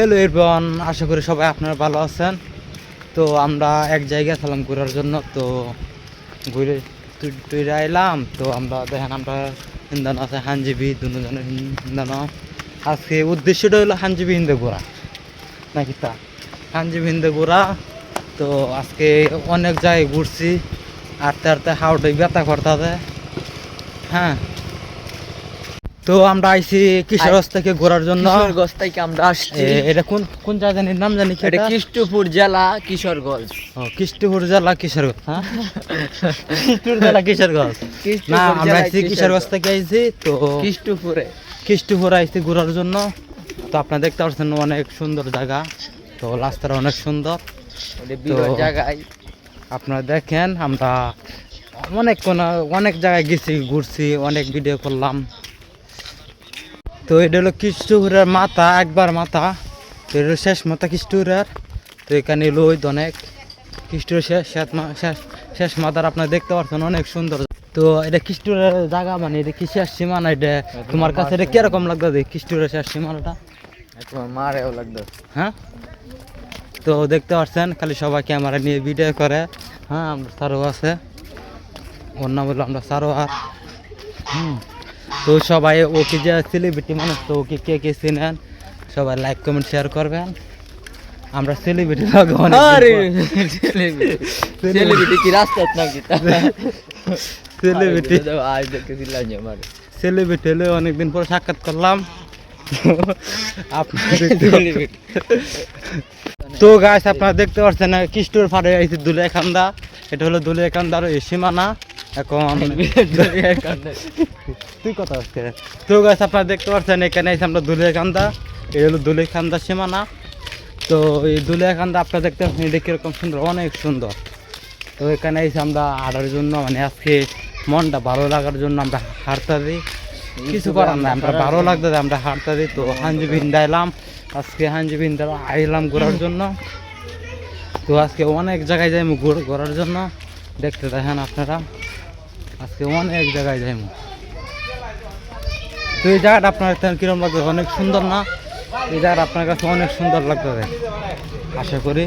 Hello এরবন আশা করি সবাই আপনারা ভালো আছেন। তো আমরা এক জায়গায় ছিলাম ঘোরার জন্য, তো ঘুরে তুইরা এলাম তো আমরা দেখেন আমরা হিন্দানো আছে, হানজিবি দুজনের হিন্দানো। আজকে উদ্দেশ্যটা হলো হানজিবি হিন্দে ঘোরা, নাকি তা? হানজিবি হিন্দে ঘোরা, তো আজকে অনেক জায়গায় ঘুরছি আটতে আটতে হাওটাই ব্যথা করতে হ্যাঁ তো আমরা আইছি কিশোরগঞ্জ থেকে ঘোরার জন্য। কিশোরগঞ্জ থেকে আমরা আসছি। এটা কোন কোন নাম জানি কি এটা? কৃষ্ণপুর জেলা কিশোরগঞ্জ। ও, কৃষ্ণপুর জেলা কিশোরগঞ্জ হ্যাঁ? কৃষ্ণপুর জেলা কিশোরগঞ্জ। না আমরা আইছি কিশোরগঞ্জ। থেকে আইছি তো কৃষ্ণপুরে। কৃষ্ণপুর আইছি ঘোরার জন্য। তো আপনারা দেখতে পাচ্ছেন অনেক সুন্দর জায়গা। তো রাস্তাটা অনেক সুন্দর। জায়গায়। আপনারা দেখেন আমরা অনেক কোন অনেক জায়গায় গেছি ঘুরছি অনেক ভিডিও করলাম। তো এটা হলো কৃষ্ণপুরের মাথা একবার মাথা। তো এটা হলো শেষ মাথা কৃষ্ণপুরের তো এখানে ওই অনেক কৃষ্ণের শেষ শেষ শেষ মাথার আপনারা দেখতে পাচ্ছেন অনেক সুন্দর। তো এটা কৃষ্ণপুরের জায়গা মানে এটা কি শেষ সীমানা? এটা তোমার কাছে এটা কীরকম লাগতো কৃষ্ণপুরের শেষ সীমানাটা? তোমার মারেও লাগতো হ্যাঁ? তো দেখতে পাচ্ছেন খালি সবাই ক্যামেরা নিয়ে ভিডিও করে। হ্যাঁ আমরা সারও আছে। ওর নাম হলো আমরা সারো আর হুম। তো সবাই ওকে যে সেলিব্রিটি মানুষ তো ওকে কে কে চিনেন? সবাই লাইক কমেন্ট শেয়ার করবেন। আমরা সেলিব্রিটি সেলিব্রিটি কি রাস্তা নাকি? সেলিব্রিটি আজ দেখতেছিলাম যে আমার। সেলিব্রিটি হলে অনেকদিন পর সাক্ষাৎ করলাম। তো গাছ আপনারা দেখতে পাচ্ছেন কৃষ্ণর ফাড়ে আইছে দুলিয়াকান্দা। এটা হলো দুলিয়াকান্দার এই সীমানা। এখন তুই কথা হচ্ছে তো গাছ আপনারা দেখতে পাচ্ছেন, এখানে আইসে আমরা দুলিয়াকান্দা। এই হলো দুলিয়াকান্দা সীমানা। তো এই দুলিয়াকান্দা আপনারা দেখতে পাচ্ছেন, এটা কীরকম সুন্দর, অনেক সুন্দর। তো এখানে এসে আমরা হাঁটার জন্য মানে আজকে মনটা ভালো লাগার জন্য আমরা হাঁটতে দিই। কিছু করার না আমরা ভালো লাগতো আমরা হাঁটতে দিই। তো হাঞ্জি ভিন্দা এলাম আজকে হাঞ্জি ভিন্দা আইলাম ঘোরার জন্য। তো আজকে অনেক জায়গায় ঘোর- ঘোরার জন্য। দেখতে দেখেন আপনারা, আজকে অনেক জায়গায় যাইমু। তো এই জায়গাটা আপনার কাছে কিরম লাগবে? অনেক সুন্দর না? এই জায়গাটা আপনার কাছে অনেক সুন্দর লাগবে। আশা করি।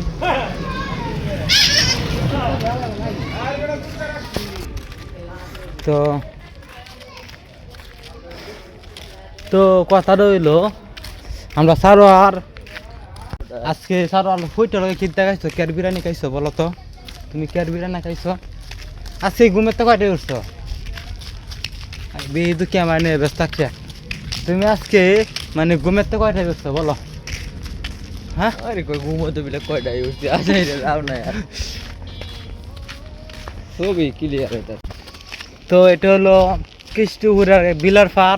তো তো কথা রইল, আমরা সারো আর আজকে সারো আর হইতে লগে কিনতে খাইছো কেয়ার বিরিয়ানি খাইছো বলো তো? তুমি কেয়ার বিরিয়ানি খাইছো? আজকে ঘুমের তো কয়টায় উঠছো? বিদু ক্যামেরা নিয়ে ব্যস্ত থাকছে। তুমি আজকে মানে ঘুমের তো কয়টায় উঠছো বলো? হ্যাঁ? আরে কই ঘুমোতে বিলে কয়টাই উঠছে? এটা লাভ নাই ক্লিয়ার এটা তো এটা হলো কৃষ্ণপুরের বিলার পার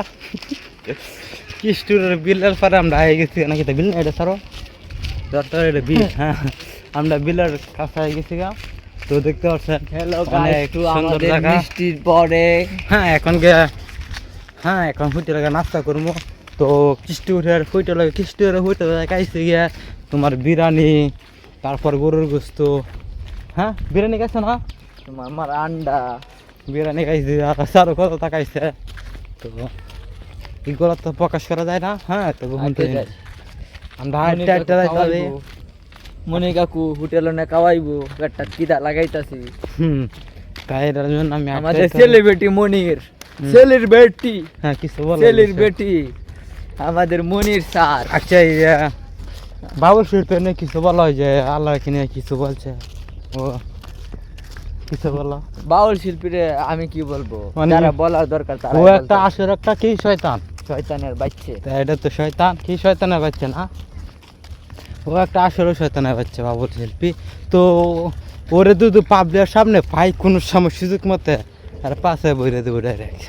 কৃষ্ণপুরের বিলার পারে আমরা আগে গেছি নাকি তো বিল এটা সারো দরকার এটা বিল হ্যাঁ। আমরা বিলের কাছে গেছি গা। তো দেখতে পাচ্ছেন হ্যালো অনেক একটু সুন্দর জায়গা। মিষ্টির পরে। হ্যাঁ এখন হ্যাঁ এখন ফুটে লাগে নাস্তা করব তো কৃষ্ণপুরের ফুটে লাগে কৃষ্ণপুরের ফুটে লাগে খাইছে গিয়া তোমার বিরিয়ানি তারপর গরুর গোস্ত। হ্যাঁ বিরিয়ানি খাইছে না? তোমার আমার আন্ডা বিরিয়ানি খাইছে আর কত টাকাইছে তো এগুলো তো প্রকাশ করা যায় না হ্যাঁ তো আচ্ছা। আমরা যাইতে মনে কাকু হোটেল না খাওয়াইবো পেটটা কিদা লাগাইতাছি। হুম তাই এটার জন্য আমি আমাদের সেলিব্রিটি মনির। সেলিব্রিটি হ্যাঁ কিছু বল সেলিব্রিটি আমাদের মনির স্যার। আচ্ছা শিল্পের নিয়ে কিছু বলা হয় যে আল্লাহ কিনে কিছু বলছে? ও কিছু বলো। বাউল শিল্পীরে আমি কি বলব? মানে- যারা বলার দরকার তারা ও একটা আসর একটা কি শয়তান? শয়তানের বাচ্চে। এটা তো শয়তান কি শয়তানের বাচ্চা না? ও একটা আসলে শয়তানের বাচ্চা বাবুল শিল্পী। তো ওরে দুধ পাবলিকের সামনে পাই কোনো সময় সুযোগ মতে আর পাশে বইরে দেবো ডাইরেক্ট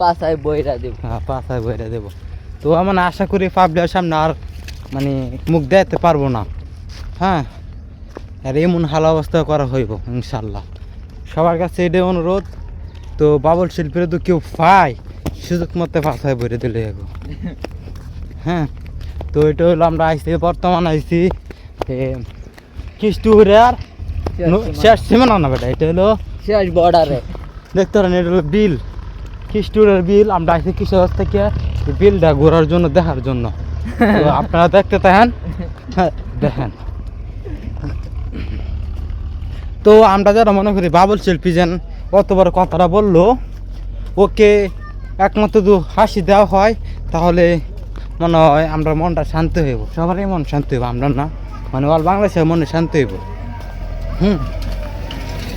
পাশায় বইরা দেব। হ্যাঁ পাশায় বইরে দেবো। তো আমার আশা করি পাবলিকের সামনে আর মানে মুখ দেখাতে পারব না। হ্যাঁ আর এমন হাল অবস্থা করা হইব ইনশাল্লাহ। সবার কাছে এটাই অনুরোধ। তো বাবল শিল্পীরা তো কেউ পায় সুযোগ মতে পাশায় বইরে দিলে এগো। হ্যাঁ তো এটা হলো আমরা আইসি বর্তমান আইসি কৃষ্ণপুরে আর শেষ সীমানা। না বেটা এটা হলো শেষ বর্ডারে দেখতে পারেন এটা হলো বিল। কৃষ্ণপুরের বিল আমরা আইসি কৃষক থেকে বিলটা ঘোরার জন্য দেখার জন্য। আপনারা দেখতে থাকেন। হ্যাঁ দেখেন। তো আমরা যারা মনে করি বাবুল শিল্পী যেন অত বড় কথাটা বলল ওকে একমাত্র দু হাসি দেওয়া হয় তাহলে মনে হয় আমরা মনটা শান্ত হইব সবারই মন শান্ত হইব আমরা না। মানে অল বাংলাদেশের মনে শান্ত হইব। হুম।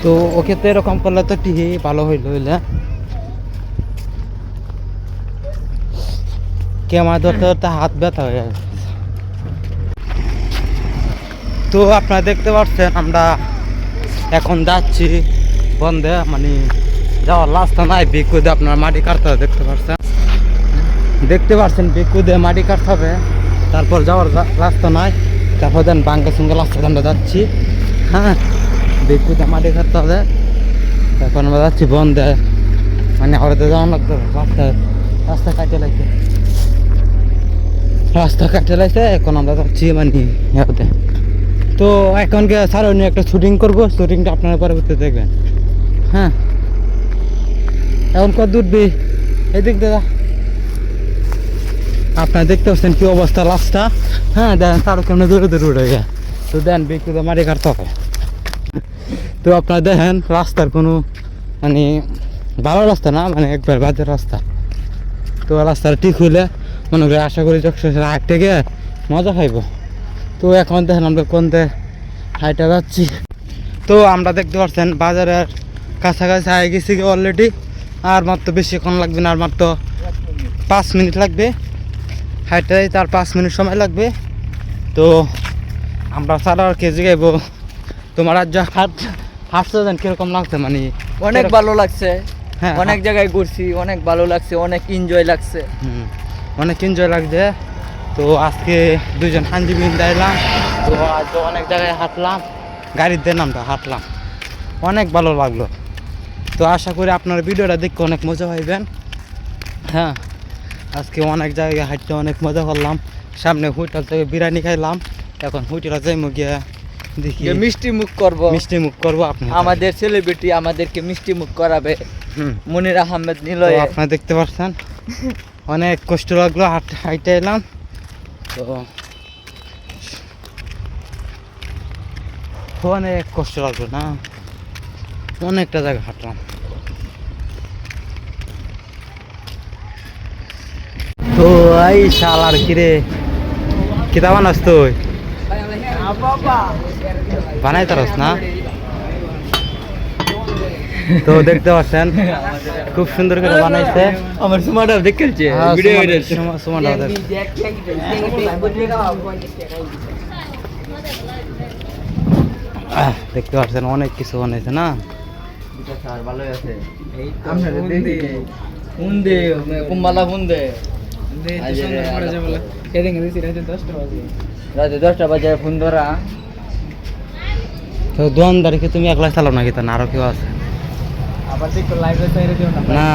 তো ওকে তো এরকম করলে তো টিহি ভালো হইল হইলে ক্যামেরা ধরতে ধরতে হাত ব্যথা হয়ে গেছে। তো আপনারা দেখতে পাচ্ছেন আমরা এখন যাচ্ছি বন্ধে মানে যাওয়ার রাস্তা নাই বিকুদে আপনার মাটি কাটতে হবে দেখতে পাচ্ছেন? দেখতে পাচ্ছেন বিকুদে মাটি কাটতে হবে তারপর যাওয়ার রাস্তা নাই। তারপর দেন বাঙ্গা সঙ্গে রাস্তা আমরা যাচ্ছি। হ্যাঁ বিকুদে মাটি কাটতে হবে এখন আমরা যাচ্ছি বন্ধে। মানে হয়তো যাওয়ার লাগবে। রাস্তা রাস্তা কাটে লাগছে রাস্তা কাটে লাগছে, এখন আমরা যাচ্ছি মানে তো এখন কে স্যার নিয়ে একটা শুটিং করব। শুটিংটা আপনারা পরবর্তীতে দেখবেন। হ্যাঁ? এখন কত দূর বি? এদিক দাদা আপনারা দেখতে পাচ্ছেন কি অবস্থা রাস্তা হ্যাঁ দেখেন তার কেমন দূরে দূরে উঠে গে তো দেন বিক্রি তো মারি কাটতে হবে। তো আপনারা দেখেন, রাস্তার কোনো মানে ভালো রাস্তা না মানে একবার বাজার রাস্তা। তো রাস্তাটা ঠিক হইলে মনে করি আশা করি যখন হাট থেকে মজা খাইব তো এখন দেখেন আমরা কোনতে হাইটা যাচ্ছি। তো আমরা দেখতে পাচ্ছেন, বাজারের কাছাকাছি আগে গেছি অলরেডি আর মাত্র বেশিক্ষণ লাগবে না, আর মাত্র পাঁচ মিনিট লাগবে। হাইটাই তার পাঁচ মিনিট সময় লাগবে। তো আমরা সারা আর কেজি গাইব তোমার আজ যা হাট হাঁটতে দেন কীরকম লাগছে? মানে অনেক ভালো লাগছে। হ্যাঁ অনেক জায়গায় ঘুরছি অনেক ভালো লাগছে অনেক এনজয় লাগছে। অনেক এনজয় লাগছে। তো আজকে দুজন হাঞ্জিবিন এলাম তো আজ অনেক জায়গায় হাঁটলাম গাড়ির দিয়ে নামটা হাঁটলাম। অনেক ভালো লাগল। তো আশা করি আপনার ভিডিওটা দেখতে অনেক মজা পাইবেন। হ্যাঁ আজকে অনেক জায়গায় হাঁটতে অনেক মজা করলাম। সামনে হোটেল থেকে বিরিয়ানি খাইলাম। এখন হোটেলে যাইমু গিয়া। দেখি। যে মিষ্টি মুখ করব। মিষ্টি মুখ করব আপনি আমাদের সেলিব্রিটি আমাদেরকে মিষ্টি মুখ করাবে। মনির আহমেদ তো নিলয়ে আপনারা দেখতে পাচ্ছেন অনেক কষ্ট লাগল হাট হাইটে এলাম। তো অনেক কষ্ট লাগল না? অনেকটা জায়গা হাঁটলাম। তো এই শাল আর কিরে কিতা বানাস তুই? বানাই তারস না? তো দেখতে পাচ্ছেন খুব সুন্দর করে বানাইছে। আমার সুমাটা দেখেছে হ্যাঁ, ভিডিও দেখতে পাচ্ছেন অনেক কিছু বানাইছে না? ভালোই আছে রাতে দশটা বাজে। ফোন ধরা তো দোকানদারিকে তুমি একলা চালাও না? আরও কেউ আছে? না